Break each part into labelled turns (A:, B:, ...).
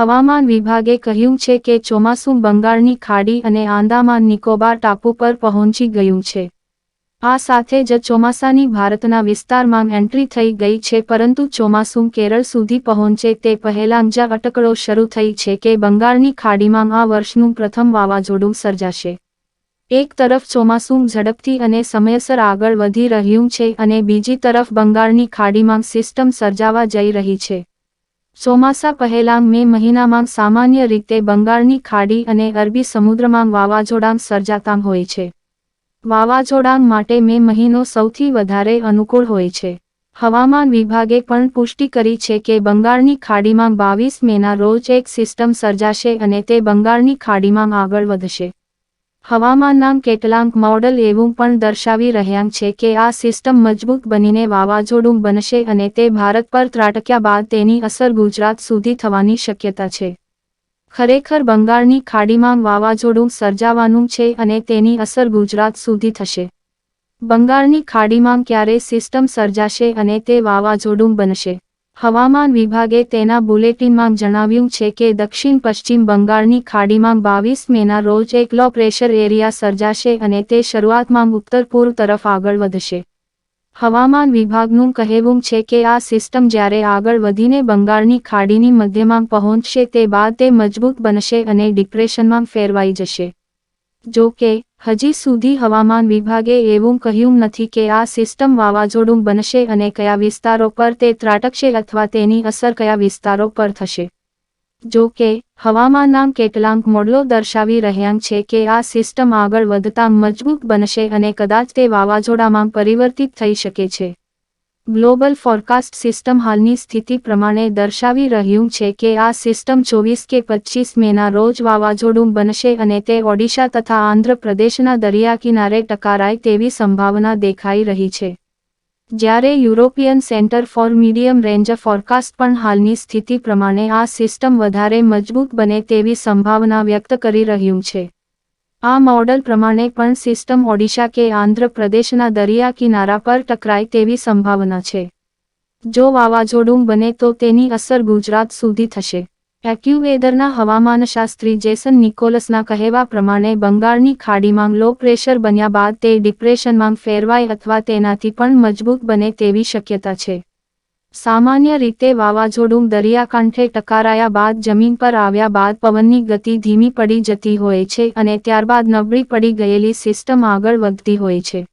A: હવામાન વિભાગે કહ્યું છે કે ચોમાસું બંગાળની ખાડી અને આંદામાન નિકોબાર ટાપુ પર પહોંચી ગયું છે. આ સાથે જ ચોમાસાની ભારતના વિસ્તારમાં એન્ટ્રી થઈ ગઈ છે, પરંતુ ચોમાસું કેરળ સુધી પહોંચે તે પહેલાં જ અટકળો શરૂ થઈ છે કે બંગાળની ખાડીમાં આ વર્ષનું પ્રથમ વાવાઝોડું સર્જાશે. એક તરફ ચોમાસું ઝડપથી અને સમયસર આગળ વધી રહ્યું છે અને બીજી તરફ બંગાળની ખાડીમાં સિસ્ટમ સર્જાવા જઈ રહી છે. ચોમાસા પહેલાં મે મહિનામાં સામાન્ય રીતે બંગાળની ખાડી અને અરબી સમુદ્રમાં વાવાઝોડાં સર્જાતાં હોય છે. વાવાઝોડાં માટે મે મહિનો સૌથી વધારે અનુકૂળ હોય છે. હવામાન વિભાગે પણ પુષ્ટિ કરી છે કે બંગાળની ખાડીમાં બાવીસ મેના રોજ એક સિસ્ટમ સર્જાશે અને તે બંગાળની ખાડીમાં આગળ વધશે. હવામાનના કેટલાંક મોડલ એવું પણ દર્શાવી રહ્યા છે કે આ સિસ્ટમ મજબૂત બનીને વાવાઝોડું બનશે અને તે ભારત પર ત્રાટક્યા બાદ તેની અસર ગુજરાત સુધી થવાની શક્યતા છે. ખરેખર બંગાળની ખાડીમાં વાવાઝોડું સર્જાવાનું છે અને તેની અસર ગુજરાત સુધી થશે. બંગાળની ખાડીમાં ક્યારે સિસ્ટમ સર્જાશે અને તે વાવાઝોડું બનશે? હવામાન વિભાગે તેના બુલેટિનમાં જણાવ્યું છે કે દક્ષિણ પશ્ચિમ બંગાળની ખાડીમાં બાવીસ મેના રોજ એક લો પ્રેશર એરિયા સર્જાશે અને તે શરૂઆતમાં ઉત્તર પૂર્વ તરફ આગળ વધશે. હવામાન વિભાગનું કહેવું છે કે આ સિસ્ટમ જ્યારે આગળ વધીને બંગાળની ખાડીની મધ્યમાં પહોંચશે તે બાદ તે મજબૂત બનશે અને ડિપ્રેશનમાં ફેરવાઈ જશે. જો કે, હજી સુધી હવામાન વિભાગે એવું કહ્યું નથી કે આ સિસ્ટમ વાવાઝોડું બનશે અને કયા વિસ્તારો પર તે ત્રાટકશે અથવા તેની અસર કયા વિસ્તારો પર થશે. જો કે, હવામાનના કેટલાંક મોડલો દર્શાવી રહ્યા છે કે આ સિસ્ટમ આગળ વધતા મજબૂત બનશે અને કદાચ તે વાવાઝોડામાં પરિવર્તિત થઈ શકે છે. ગ્લોબલ ફોરકાસ્ટ સિસ્ટમ હાલની સ્થિતિ પ્રમાણે દર્શાવી રહ્યું છે કે આ સિસ્ટમ ચોવીસ કે પચીસ મેના રોજ વાવાઝોડું બનશે અને તે ઓડિશા તથા આંધ્ર પ્રદેશના દરિયા કિનારે ટકારાય તેવી સંભાવના દેખાઈ રહી છે. જ્યારે European centre for medium range forecast પણ હાલની સ્થિતિ પ્રમાણે આ સિસ્ટમ વધારે મજબૂત બને તેવી સંભાવના વ્યક્ત કરી રહ્યું છે. આ મોડલ પ્રમાણે પણ સિસ્ટમ ઓડિશા કે આંધ્ર પ્રદેશના દરિયા કિનારા પર ટકરાય તેવી સંભાવના છે. જો વાવાઝોડું બને તો તેની અસર ગુજરાત સુધી થશે. એક્યુવેદરના હવામાનશાસ્ત્રી જેસન નિકોલસના કહેવા પ્રમાણે બંગાળની ખાડીમાં લો પ્રેશર બન્યા બાદ તે ડિપ્રેશનમાં ફેરવાય અથવા તેનાથી પણ મજબૂત બને તેવી શક્યતા છે. સામાન્ય રીતે વાવાઝોડું દરિયાકાંઠે ટકારાયા બાદ જમીન પર આવ્યા બાદ પવનની ગતિ ધીમી પડી જતી હોય છે અને ત્યારબાદ નબળી પડી ગયેલી સિસ્ટમ આગળ વધતી હોય છે.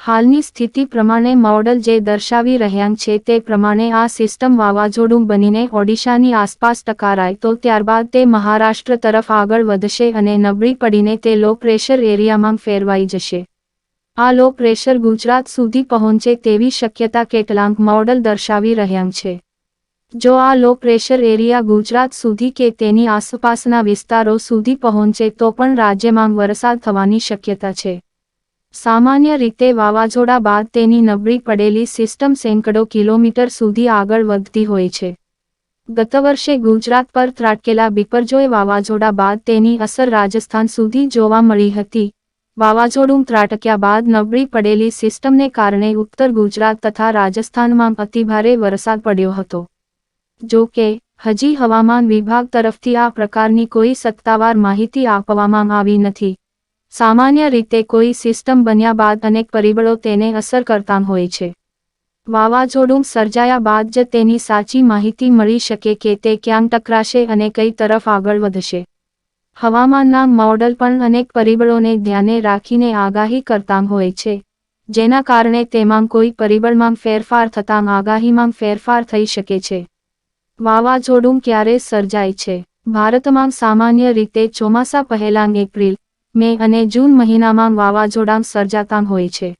A: હાલની સ્થિતિ પ્રમાણે મોડલ જે દર્શાવી રહ્યા છે તે પ્રમાણે આ સિસ્ટમ વાવાઝોડું બનીને ઓડિશાની આસપાસ ટકારાય તો ત્યારબાદ તે મહારાષ્ટ્ર તરફ આગળ વધશે અને નબળી પડીને તે લો પ્રેશર એરિયામાં ફેરવાઈ જશે. આ લો પ્રેશર ગુજરાત સુધી પહોંચે તેવી શક્યતા કેટલાંક મોડલ દર્શાવી રહ્યા છે. જો આ લો પ્રેશર એરિયા ગુજરાત સુધી કે તેની આસપાસના વિસ્તારો સુધી પહોંચે તો પણ રાજ્યમાં વરસાદ થવાની શક્યતા છે. સામાન્ય રીતે વાવાઝોડા બાદ તેની નબળી પડેલી સિસ્ટમ સેંકડો કિલોમીટર સુધી આગળ વધતી હોય છે. ગત વર્ષે ગુજરાત પર ત્રાટકેલા બિપરજોય વાવાઝોડા બાદ તેની અસર રાજસ્થાન સુધી જોવા મળી હતી. વાવાઝોડું ત્રાટક્યા બાદ નબળી પડેલી સિસ્ટમને કારણે ઉત્તર ગુજરાત તથા રાજસ્થાનમાં અતિભારે વરસાદ પડ્યો હતો. જો કે, હજી હવામાન વિભાગ તરફથી આ પ્રકારની કોઈ સત્તાવાર માહિતી આપવામાં આવી નથી. સામાન્ય રીતે કોઈ સિસ્ટમ બન્યા બાદ અનેક પરિબળો તેને અસર કરતા હોય છે. વાવાઝોડું સર્જાયા બાદ જ તેની સાચી માહિતી મળી શકે કે તે ક્યાં ટકરાશે અને કઈ તરફ આગળ વધશે. હવામાનના મોડલ પણ અનેક પરિબળોને ધ્યાને રાખીને આગાહી કરતા હોય છે, જેના કારણે તેમાં કોઈ પરિબળમાં ફેરફાર થતાં આગાહીમાં ફેરફાર થઈ શકે છે. વાવાઝોડું ક્યારે સર્જાય છે? ભારતમાં સામાન્ય રીતે ચોમાસા પહેલાં એપ્રિલ, મે અને જૂન મહિનામાં વાવાઝોડાં સર્જાતા હોય છે.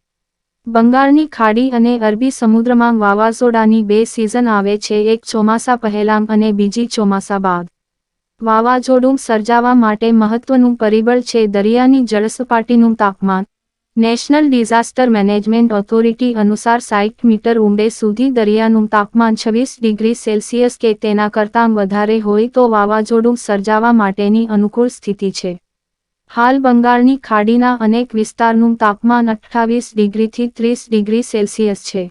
A: બંગાળની ખાડી અને અરબી સમુદ્રમાં વાવાઝોડાની બે સિઝન આવે છે, એક ચોમાસા પહેલાં અને બીજી ચોમાસા બાદ. વાવાઝોડું સર્જાવા માટે મહત્વનું પરિબળ છે દરિયાની જળસપાટીનું તાપમાન. નેશનલ ડિઝાસ્ટર મેનેજમેન્ટ ઓથોરિટી અનુસાર સાઠ મીટર ઊંડે સુધી દરિયાનું તાપમાન છવ્વીસ ડિગ્રી સેલ્સિયસ કે તેના કરતાં વધારે હોય તો વાવાઝોડું સર્જાવા માટેની અનુકૂળ સ્થિતિ છે. હાલ બંગાળની ખાડીના અનેક વિસ્તારનું તાપમાન અઠ્ઠાવીસ ડિગ્રીથી ત્રીસ ડિગ્રી સેલ્સિયસ છે.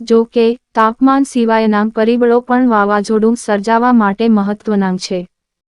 A: જો કે, તાપમાન સિવાયના પરિબળો પણ વાવાઝોડું સર્જાવા માટે મહત્વના છે.